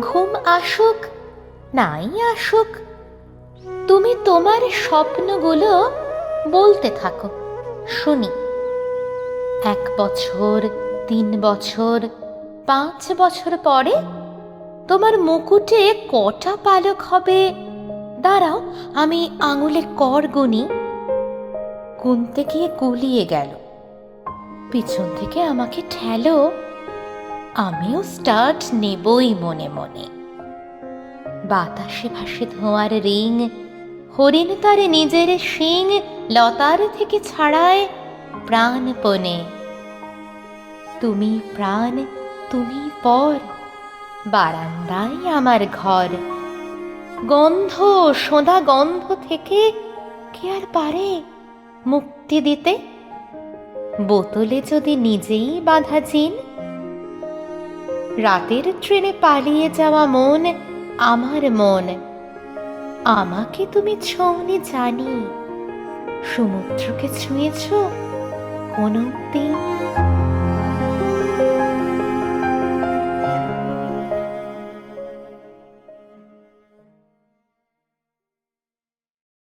ঘুম আসুক, নাই আসুক, তুমি তোমার স্বপ্নগুলো বলতে থাকো। শুনি। এক বছর, তিন বছর, পাঁচ বছর পরে তোমার মুকুটে কটা পালক হবে? দাঁড়াও, আমি আঙুলে কর গুনি। গুনতে গিয়ে গুলিয়ে গেল। পিছন থেকে আমাকে ঠেলো। আমিও স্টার্ট নেবই মনে মনে। বাতাসে ভাসে ধোঁয়ার রিং, হরিণ তার নিজের শিং, লতার থেকে ছাড়ায় প্রাণপণে। তুমি প্রাণ, তুমি পর, বারান্দায় আমার ঘর। গন্ধ, সোঁদা গন্ধ থেকে কে আর পারে মুক্তি দিতে? বোতলে যদি নিজেই বাঁধা চিন রাতের ট্রেনে পালিয়ে যাওয়া মন আমার মন। আমাকে তুমি ছৌনি জানি, সমুদ্রকে ছুঁয়েছ কোনো দিন।